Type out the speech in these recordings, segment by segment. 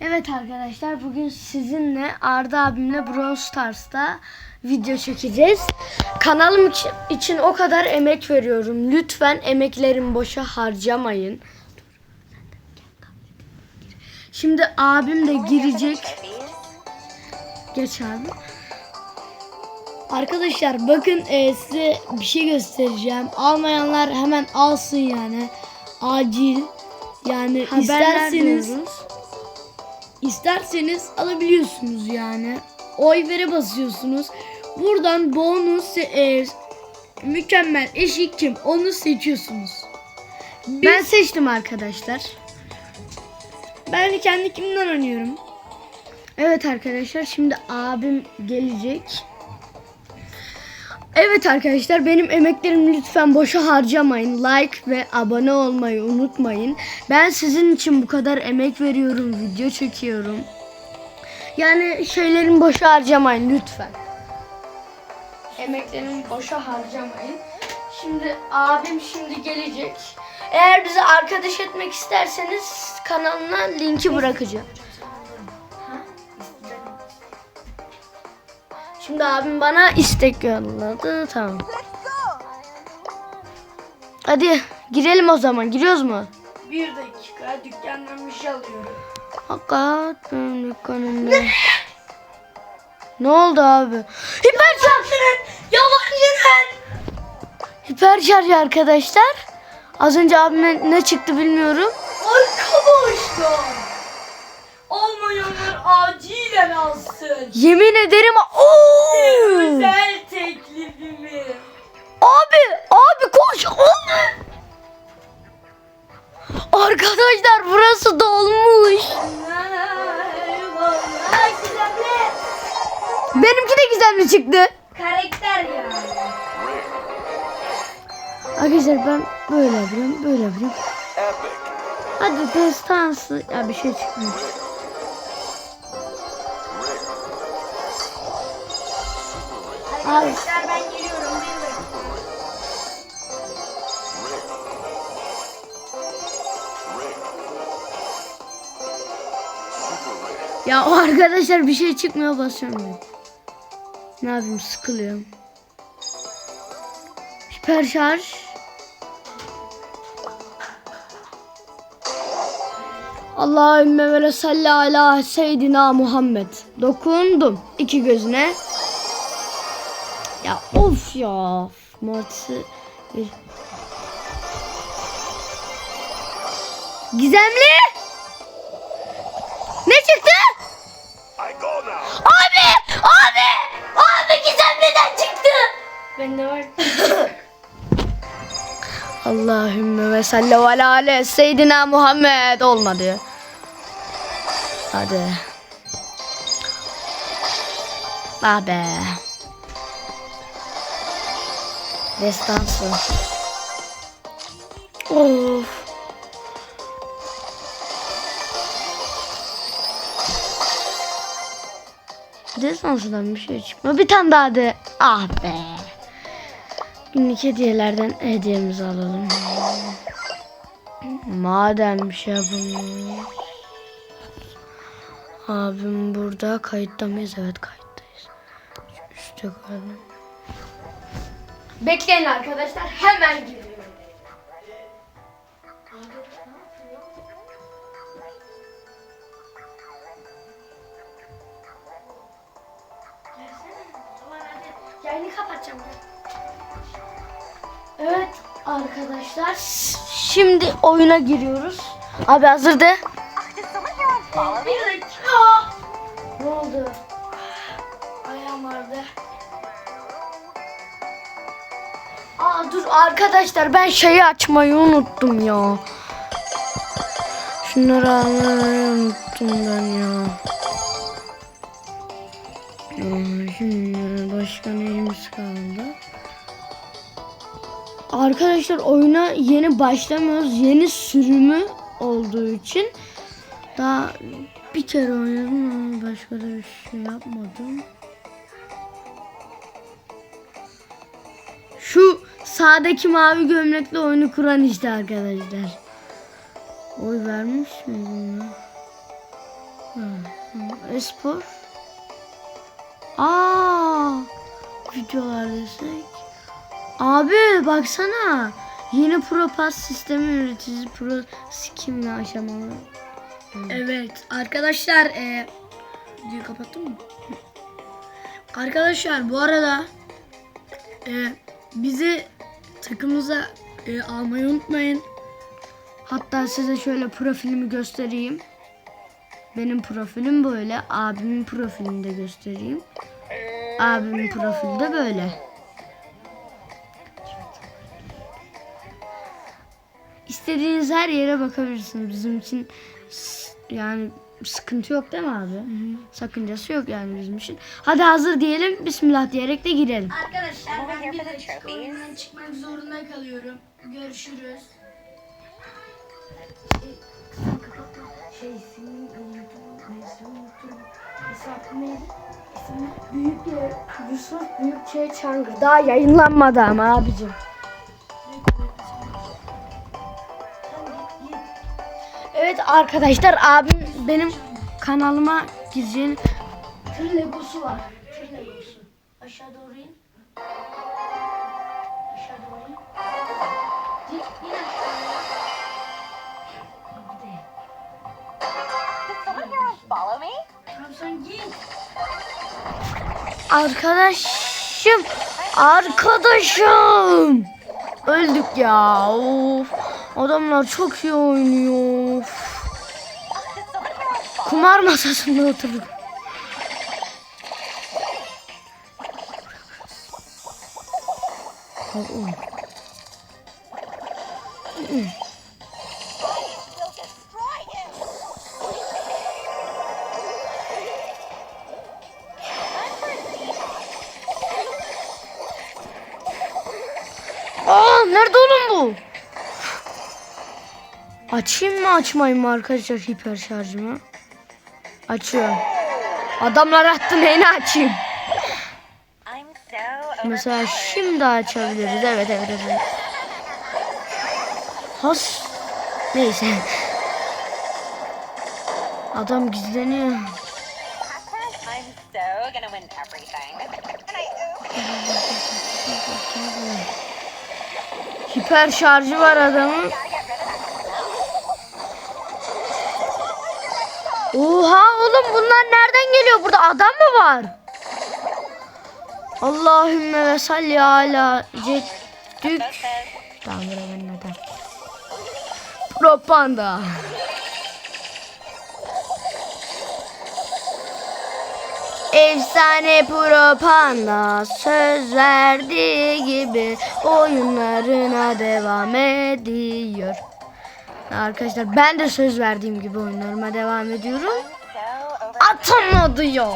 Evet arkadaşlar bugün sizinle Arda abimle Brawl Stars'ta video çekeceğiz. Kanalım için, o kadar emek veriyorum. Lütfen emeklerimi boşa harcamayın. Şimdi abim de girecek. Geç abi. Arkadaşlar bakın e, size bir şey göstereceğim. Almayanlar hemen alsın yani. Acil. Yani isterseniz isterseniz alabiliyorsunuz yani. Oy vere basıyorsunuz. Buradan bonus e, mükemmel eşik kim onu seçiyorsunuz. ben seçtim arkadaşlar. Ben kendi kimden oynuyorum? Evet arkadaşlar şimdi abim gelecek. Evet arkadaşlar benim emeklerimi lütfen boşa harcamayın. Like ve abone olmayı unutmayın. Ben sizin için bu kadar emek veriyorum, video çekiyorum. Yani şeylerimi boşa harcamayın lütfen. Emeklerimi boşa harcamayın. Şimdi abim şimdi gelecek. Eğer bizi arkadaş etmek isterseniz kanalına linki bırakacağım. Şimdi abim bana istek yolladı. Tamam. Hadi girelim o zaman. Giriyoruz mu? Bir dakika dükkandan bir şey alıyorum. Hakikat benim dükkanımda. ne oldu abi? Hiperşarj! Yalancının Hiperşarj arkadaşlar. Az önce abime ne çıktı bilmiyorum. arkadaşlar. Olmayanlar acilen alsın. Yemin ederim. Oo! Özel teklifimi. Abi, abi koş. Oo! Arkadaşlar burası dolmuş. Ay güzel Benimki de güzel mi çıktı? Karakter ya. Arkadaşlar ben böyle yapıyorum, böyle yapıyorum. Hadi destansı. Ya bir şey çıkmıyor. Arkadaşlar ben geliyorum. Ya o arkadaşlar bir şey çıkmıyor basıyorum ben. Ne yapayım sıkılıyorum. Hiper şarj. Allahümme ve salli ala seyyidina Muhammed. Dokundum iki gözüne. Ya of ya. Bir. Gizemli. Ne çıktı? Abi! Abi! Abi gizemliden çıktı. Bende var. Allahümme ve salli ve ale seyyidina Muhammed olmadı. Hadi. Ah be. Destansı. Of. Destansıdan bir şey çıkmıyor. Bir tane daha de. Ah be. Günlük hediyelerden hediyemizi alalım. Madem bir şey yapamıyoruz. Abim burada kayıtta mıyız? Evet kayıttayız. Üstte koyalım. Bekleyin arkadaşlar hemen geliyorum. Yayını kapatacağım Evet arkadaşlar şimdi oyuna giriyoruz. Abi hazır de. Dur arkadaşlar ben şeyi açmayı unuttum ya. Şunları almayı unuttum ben ya. Aa, Şimdi başka neyimiz kaldı? Arkadaşlar oyuna yeni başlamıyoruz. Yeni sürümü olduğu için daha bir kere oynadım ama başka da bir şey yapmadım. Şu sağdaki mavi gömlekli oyunu kuran işte arkadaşlar. Oy vermiş miydim ya? Spor. Aa, videolar desek. Abi baksana. Yeni Pro Pass sistemi üreticisi Pro Skim'le aşamalı. Evet arkadaşlar e, videoyu kapattın mı? Arkadaşlar bu arada e, bizi takımıza e, almayı unutmayın. Hatta size şöyle profilimi göstereyim. Benim profilim böyle. Abimin profilini de göstereyim. Abimin profili de böyle. İstediğiniz her yere bakabilirsiniz. Bizim için yani sıkıntı yok değil mi abi? Sakıncası yok yani bizim için. Hadi hazır diyelim. Bismillah diyerek de girelim. Arkadaşlar ben bir dakika trophies. oyundan çıkmak zorunda kalıyorum. Görüşürüz. Şey hesap neydi? Büyük Yusuf Büyükçe Çangır. Daha yayınlanmadı ama abicim. Evet arkadaşlar abim benim kanalıma gireceğini Tır legosu var. Tır legosu. Aşağı doğru in. Aşağı doğru in. Git in. Arkadaşım arkadaşım öldük ya of adamlar çok iyi oynuyor kumar masasında oturduk Oğlum. Aa nerede oğlum bu? Açayım mı açmayayım mı arkadaşlar hiper şarjımı? Açıyorum. Adamlar attı neyini açayım? Mesela şimdi açabiliriz. Evet evet evet. Has. Neyse. Adam gizleniyor. Hiper şarjı var adamın. Oha oğlum bunlar nereden geliyor? Burada adam mı var? Allahümme ve salli ala ceddük. Tamam ben neden? Propaganda. Efsane propaganda söz verdiği gibi oyunlarına devam ediyor. Arkadaşlar ben de söz verdiğim gibi oyunlarıma devam ediyorum. Atamadı ya.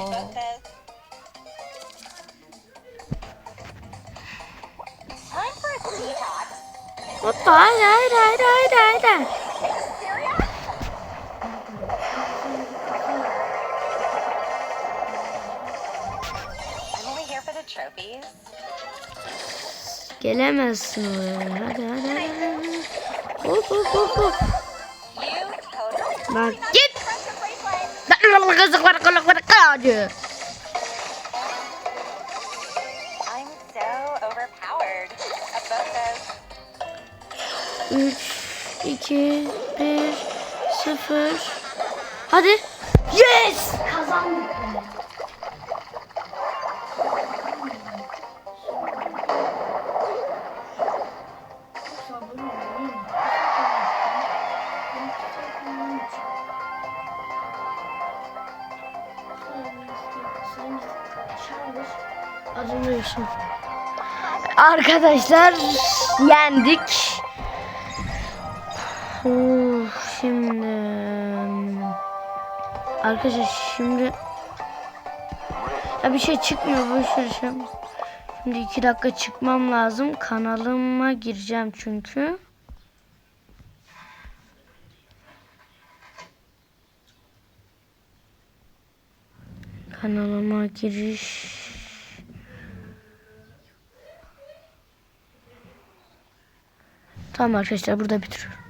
Hoppa only here for the trophies. Gelemezsin. Hadi hadi hadi. Hop hop hop hop. You totally Bak git. Lan kızıklar kılıklar. Of those. 3, 2, 1, 0. Hadi. Yes! Kazandık Arıyorsun. Arkadaşlar yendik. Uf, şimdi arkadaşlar şimdi ya bir şey çıkmıyor bu şey. Şimdi iki dakika çıkmam lazım. Kanalıma gireceğim çünkü. Kanalıma giriş. Tamam arkadaşlar burada bitiriyorum.